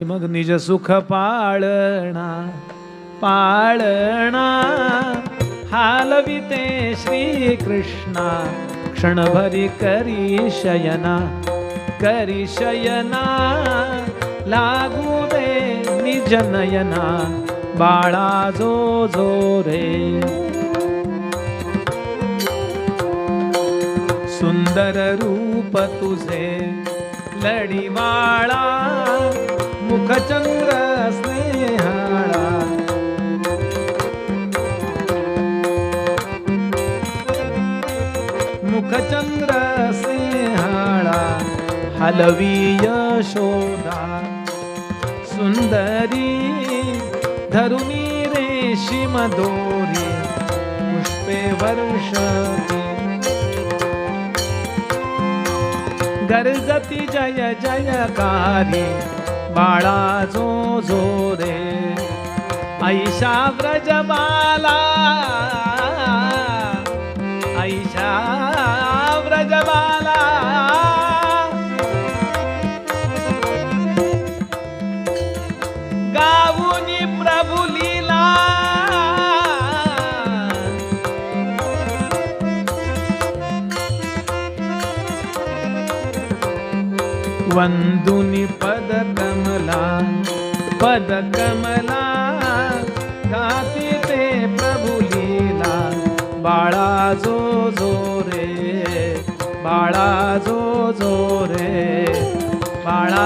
मग निज सुख पाळणा पाळणा. हालविते श्री कृष्णा क्षणभरी करी शयना करी शयना. लागू दे निज नयना बाळा जो जो रे. सुंदर रूप तुझे लढीवाळा मुखचंद्र स्नेहाळा मुखचंद्र स्नेहाळा हलवी यशोदा. सुंदरी धरुणी रेशीम दोरी पुष्पे वर्ष गर्जती जय जयकारी बाळा जो जो रे. ऐशा व्रजबाला ऐशा व्रजबाला वंदुनि पदकमला पदकमला पद गाती ते प्रभुलीला बाळा जो जो रे बाळा जो जो रे बाळा